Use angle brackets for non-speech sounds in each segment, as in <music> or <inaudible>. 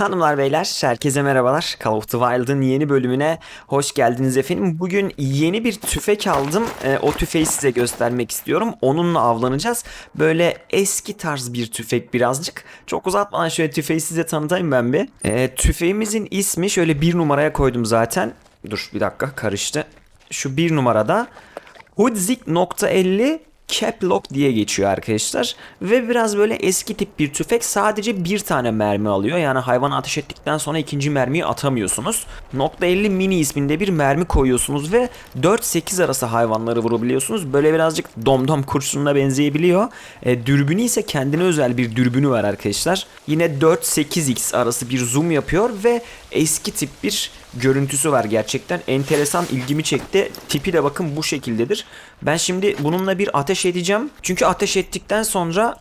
Hanımlar beyler herkese merhabalar. Call of the Wild'ın yeni bölümüne hoş geldiniz efendim. Bugün yeni bir tüfek aldım. Ee, o tüfeği size göstermek istiyorum. Onunla avlanacağız. Böyle eski tarz bir tüfek birazcık. Çok uzatmadan şöyle tüfeği size tanıtayım ben bir. Ee, tüfeğimizin ismi şöyle bir numaraya koydum zaten. Dur bir dakika karıştı. Şu bir numarada Hudzik.50 Cap Lock diye geçiyor arkadaşlar. Ve biraz böyle eski tip bir tüfek sadece bir tane mermi alıyor. Yani hayvan ateş ettikten sonra ikinci mermiyi atamıyorsunuz. Nokta 50 mini isminde bir mermi koyuyorsunuz ve 4-8 arası hayvanları vurabiliyorsunuz. Böyle birazcık domdom kurşununa benzeyebiliyor. E, dürbünü ise kendine özel bir dürbünü var arkadaşlar. Yine 4-8x arası bir zoom yapıyor ve eski tip bir görüntüsü var gerçekten. Enteresan ilgimi çekti. Tipi de bakın bu şekildedir. Ben şimdi bununla bir ateş edeceğim. Çünkü ateş ettikten sonra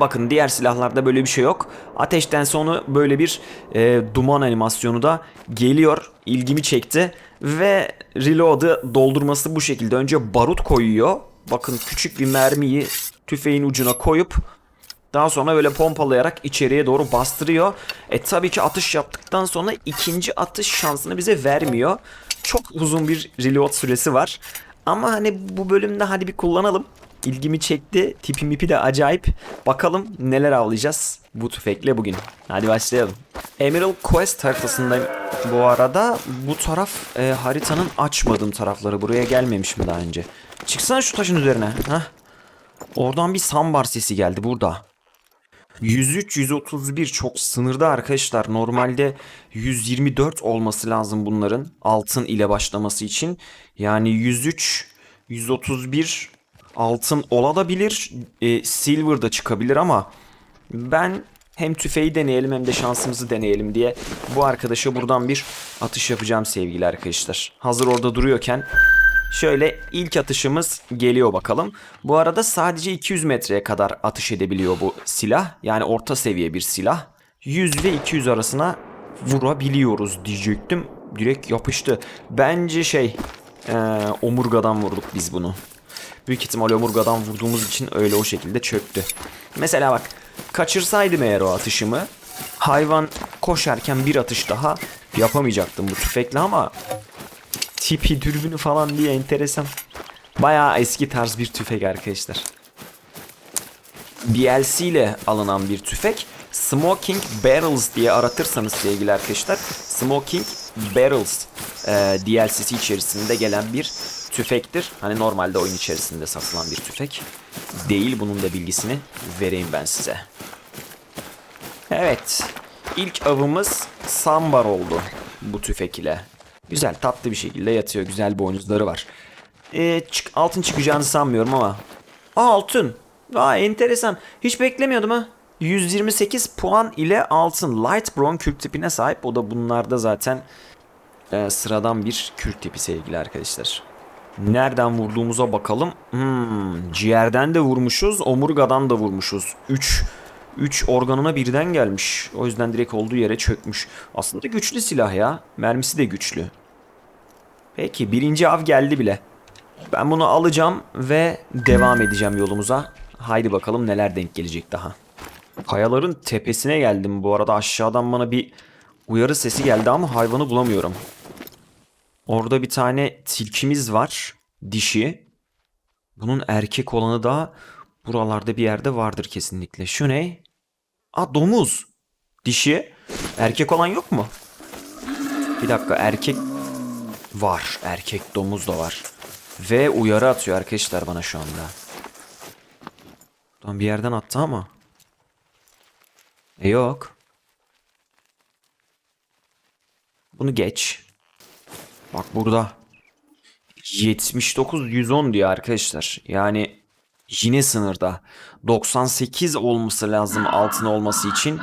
Bakın diğer silahlarda böyle bir şey yok. Ateşten sonra böyle bir e, duman animasyonu da geliyor. İlgimi çekti. Ve reload'ı doldurması bu şekilde. Önce barut koyuyor. Bakın küçük bir mermiyi tüfeğin ucuna koyup daha sonra böyle pompalayarak içeriye doğru bastırıyor. E tabii ki atış yaptıktan sonra ikinci atış şansını bize vermiyor. Çok uzun bir reload süresi var. Ama hani bu bölümde hadi bir kullanalım. İlgimi çekti. Tipi mipi de acayip. Bakalım neler avlayacağız bu tüfekle bugün. Hadi başlayalım. Emerald Quest haritasındayım. Bu arada bu taraf e, haritanın açmadığım tarafları. Buraya gelmemişim daha önce. Çıksana şu taşın üzerine. Heh. Oradan bir sambar sesi geldi burada. 103 131 çok sınırda arkadaşlar. Normalde 124 olması lazım bunların altın ile başlaması için. Yani 103 131 altın olabilir. E, silver da çıkabilir ama ben hem tüfeği deneyelim hem de şansımızı deneyelim diye bu arkadaşa buradan bir atış yapacağım sevgili arkadaşlar. Hazır orada duruyorken Şöyle ilk atışımız geliyor bakalım. Bu arada sadece 200 metreye kadar atış edebiliyor bu silah. Yani orta seviye bir silah. 100 ve 200 arasına vurabiliyoruz diyecektim. Direkt yapıştı. Bence şey eee, omurgadan vurduk biz bunu. Büyük ihtimal omurgadan vurduğumuz için öyle o şekilde çöktü. Mesela bak kaçırsaydım eğer o atışımı hayvan koşarken bir atış daha yapamayacaktım bu tüfekle ama tipi, dürbünü falan diye enteresan. Bayağı eski tarz bir tüfek arkadaşlar. DLC ile alınan bir tüfek. Smoking Barrels diye aratırsanız sevgili arkadaşlar. Smoking Barrels e, DLC'si içerisinde gelen bir tüfektir. Hani normalde oyun içerisinde satılan bir tüfek. Değil bunun da bilgisini vereyim ben size. Evet. İlk avımız Sambar oldu bu tüfek ile. Güzel tatlı bir şekilde yatıyor. Güzel boynuzları var. Ee, çık, altın çıkacağını sanmıyorum ama. Altın. Aa, enteresan. Hiç beklemiyordum ha. 128 puan ile altın. Light brown kürk tipine sahip. O da bunlarda zaten e, sıradan bir kürk tipi sevgili arkadaşlar. Nereden vurduğumuza bakalım. Hmm, ciğerden de vurmuşuz. Omurgadan da vurmuşuz. 3 3 organına birden gelmiş. O yüzden direkt olduğu yere çökmüş. Aslında güçlü silah ya. Mermisi de güçlü. Peki birinci av geldi bile. Ben bunu alacağım ve devam edeceğim yolumuza. Haydi bakalım neler denk gelecek daha. Kayaların tepesine geldim bu arada. Aşağıdan bana bir uyarı sesi geldi ama hayvanı bulamıyorum. Orada bir tane tilkimiz var. Dişi. Bunun erkek olanı da buralarda bir yerde vardır kesinlikle. Şu ne? Aa domuz. Dişi. Erkek olan yok mu? Bir dakika erkek var. Erkek domuz da var. Ve uyarı atıyor arkadaşlar bana şu anda. Tam bir yerden attı ama. E yok. Bunu geç. Bak burada. 79 110 diyor arkadaşlar. Yani yine sınırda. 98 olması lazım altın olması için.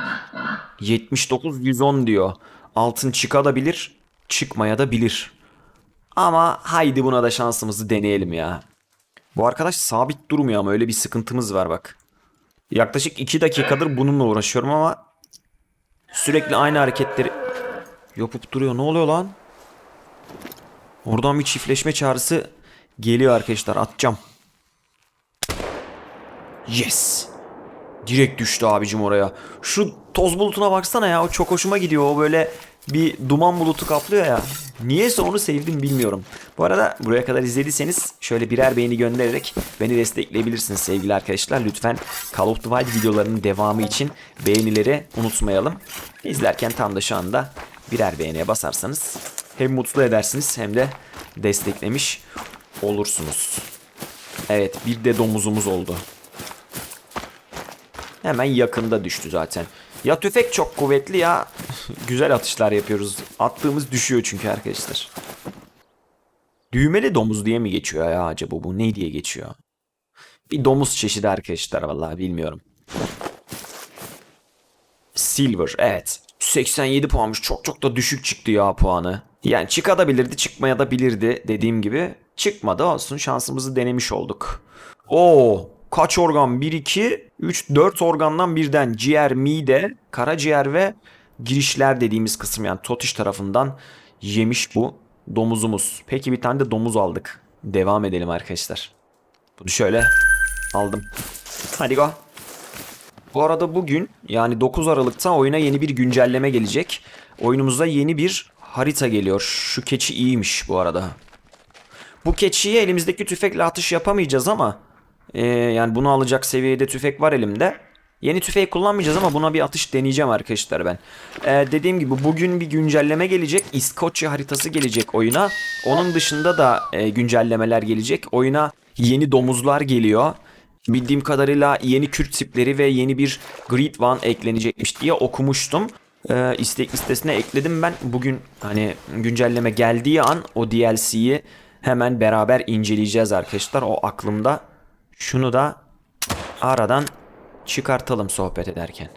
79 110 diyor. Altın çıkabilir, çıkmaya da bilir. Ama haydi buna da şansımızı deneyelim ya. Bu arkadaş sabit durmuyor ama öyle bir sıkıntımız var bak. Yaklaşık 2 dakikadır bununla uğraşıyorum ama sürekli aynı hareketleri yapıp duruyor. Ne oluyor lan? Oradan bir çiftleşme çağrısı geliyor arkadaşlar. Atacağım. Yes. Direkt düştü abicim oraya. Şu toz bulutuna baksana ya. O çok hoşuma gidiyor. O böyle bir duman bulutu kaplıyor ya. Niyeyse onu sevdim bilmiyorum. Bu arada buraya kadar izlediyseniz şöyle birer beğeni göndererek beni destekleyebilirsiniz sevgili arkadaşlar. Lütfen Call of Duty videolarının devamı için beğenileri unutmayalım. İzlerken tam da şu anda birer beğeniye basarsanız hem mutlu edersiniz hem de desteklemiş olursunuz. Evet bir de domuzumuz oldu. Hemen yakında düştü zaten. Ya tüfek çok kuvvetli ya güzel atışlar yapıyoruz. Attığımız düşüyor çünkü arkadaşlar. Düğmeli domuz diye mi geçiyor ya acaba bu? Ne diye geçiyor? Bir domuz çeşidi arkadaşlar vallahi bilmiyorum. Silver evet. 87 puanmış. Çok çok da düşük çıktı ya puanı. Yani çıkabilirdi çıkmaya da bilirdi dediğim gibi. Çıkmadı olsun şansımızı denemiş olduk. Oo kaç organ? 1, 2, 3, 4 organdan birden ciğer, mide, karaciğer ve girişler dediğimiz kısım yani Totiş tarafından yemiş bu domuzumuz. Peki bir tane de domuz aldık. Devam edelim arkadaşlar. Bunu şöyle aldım. Hadi go. Bu arada bugün yani 9 Aralık'ta oyuna yeni bir güncelleme gelecek. Oyunumuza yeni bir harita geliyor. Şu keçi iyiymiş bu arada. Bu keçiye elimizdeki tüfekle atış yapamayacağız ama e, yani bunu alacak seviyede tüfek var elimde. Yeni tüfeği kullanmayacağız ama buna bir atış deneyeceğim arkadaşlar ben. E, dediğim gibi bugün bir güncelleme gelecek. İskoçya haritası gelecek oyuna. Onun dışında da e, güncellemeler gelecek. Oyuna yeni domuzlar geliyor. Bildiğim kadarıyla yeni Kürt tipleri ve yeni bir Grid One eklenecekmiş diye okumuştum. Ee, istek listesine ekledim ben. Bugün hani güncelleme geldiği an o DLC'yi hemen beraber inceleyeceğiz arkadaşlar. O aklımda. Şunu da aradan çıkartalım sohbet ederken.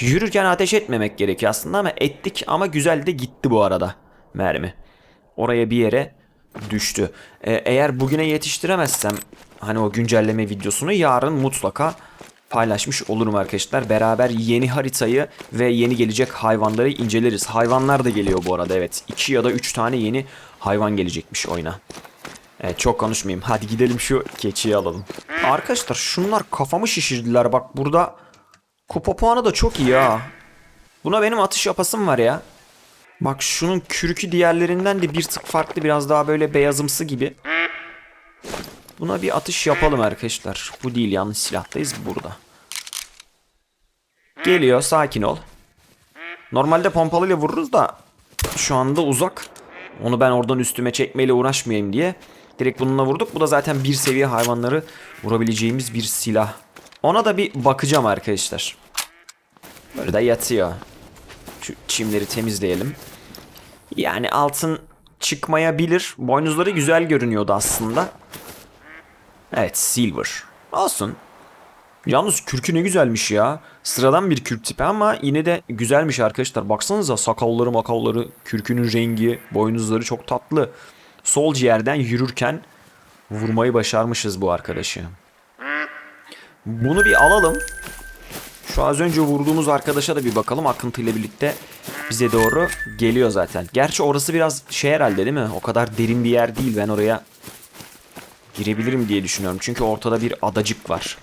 Yürürken ateş etmemek gerekiyor aslında ama ettik ama güzel de gitti bu arada mermi. Oraya bir yere düştü. Ee, eğer bugüne yetiştiremezsem hani o güncelleme videosunu yarın mutlaka paylaşmış olurum arkadaşlar. Beraber yeni haritayı ve yeni gelecek hayvanları inceleriz. Hayvanlar da geliyor bu arada evet. 2 ya da 3 tane yeni hayvan gelecekmiş oyuna. Evet çok konuşmayayım. Hadi gidelim şu keçiyi alalım. Arkadaşlar şunlar kafamı şişirdiler. Bak burada kupa puanı da çok iyi ha. Buna benim atış yapasım var ya. Bak şunun kürkü diğerlerinden de bir tık farklı. Biraz daha böyle beyazımsı gibi. Buna bir atış yapalım arkadaşlar. Bu değil yanlış silahtayız burada. Geliyor sakin ol. Normalde pompalıyla vururuz da şu anda uzak. Onu ben oradan üstüme çekmeyle uğraşmayayım diye. Direkt bununla vurduk. Bu da zaten bir seviye hayvanları vurabileceğimiz bir silah. Ona da bir bakacağım arkadaşlar. Böyle de yatıyor. Şu çimleri temizleyelim. Yani altın çıkmayabilir. Boynuzları güzel görünüyordu aslında. Evet silver. Olsun. Yalnız kürkü ne güzelmiş ya. Sıradan bir kürk tipi ama yine de güzelmiş arkadaşlar. Baksanıza sakalları makalları, kürkünün rengi, boynuzları çok tatlı. Sol ciğerden yürürken vurmayı başarmışız bu arkadaşı. Bunu bir alalım. Şu az önce vurduğumuz arkadaşa da bir bakalım. Akıntı ile birlikte bize doğru geliyor zaten. Gerçi orası biraz şey herhalde değil mi? O kadar derin bir yer değil. Ben oraya girebilirim diye düşünüyorum. Çünkü ortada bir adacık var.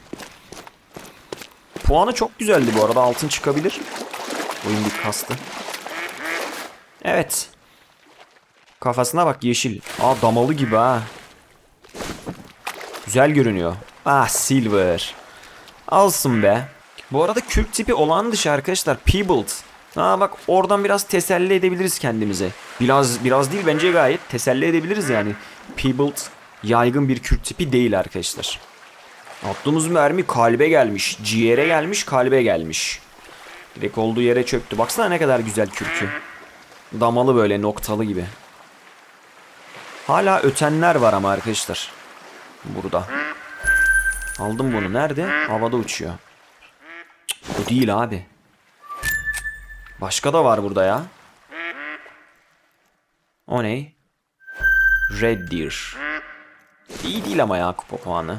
Puanı çok güzeldi bu arada. Altın çıkabilir. Oyun bir kastı. Evet. Kafasına bak yeşil. Aa damalı gibi ha. Güzel görünüyor. Ah silver. Alsın be. Bu arada kürk tipi olan dışı arkadaşlar. Peebled. Ha bak oradan biraz teselli edebiliriz kendimize. Biraz biraz değil bence gayet teselli edebiliriz yani. Peebled yaygın bir kürk tipi değil arkadaşlar. Attığımız mermi kalbe gelmiş. Ciğere gelmiş, kalbe gelmiş. Direkt olduğu yere çöktü. Baksana ne kadar güzel kürkü. Damalı böyle noktalı gibi. Hala ötenler var ama arkadaşlar. Burada. Aldım bunu. Nerede? Havada uçuyor. Bu değil abi. Başka da var burada ya. O ne? Red Deer. İyi değil ama ya kupa puanı.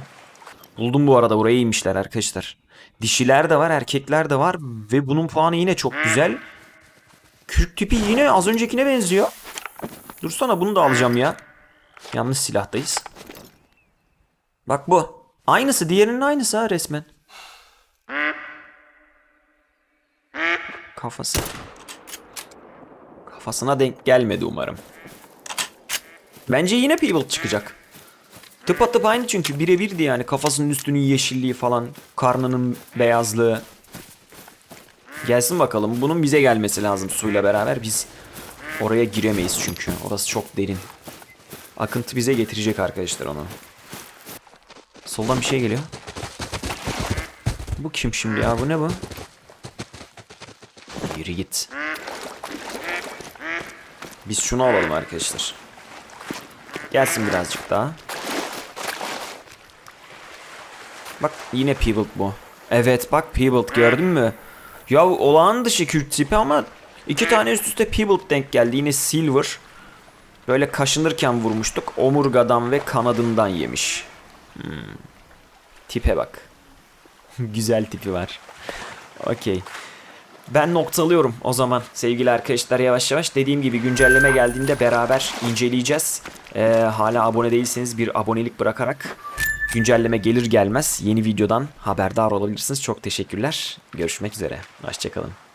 Buldum bu arada buraya inmişler arkadaşlar. Dişiler de var erkekler de var ve bunun puanı yine çok güzel. Kürk tipi yine az öncekine benziyor. Dursana bunu da alacağım ya. Yanlış silahtayız. Bak bu. Aynısı diğerinin aynısı ha resmen. kafası. Kafasına denk gelmedi umarım. Bence yine Peeble çıkacak. Tıpatıp aynı çünkü birebirdi yani kafasının üstünün yeşilliği falan, karnının beyazlığı. Gelsin bakalım. Bunun bize gelmesi lazım suyla beraber. Biz oraya giremeyiz çünkü. Orası çok derin. Akıntı bize getirecek arkadaşlar onu. Soldan bir şey geliyor. Bu kim şimdi ya? Bu ne bu? Yürü git. Biz şunu alalım arkadaşlar. Gelsin birazcık daha. Bak yine Peebled bu. Evet bak Peebled gördün mü? Ya olağan dışı Kürt tipi ama iki tane üst üste Peebled denk geldi. Yine Silver. Böyle kaşınırken vurmuştuk. Omurgadan ve kanadından yemiş. Hmm. Tipe bak. <laughs> Güzel tipi var. Okey. Ben noktalıyorum o zaman sevgili arkadaşlar yavaş yavaş. Dediğim gibi güncelleme geldiğinde beraber inceleyeceğiz. Ee, hala abone değilseniz bir abonelik bırakarak güncelleme gelir gelmez yeni videodan haberdar olabilirsiniz. Çok teşekkürler. Görüşmek üzere. Hoşçakalın.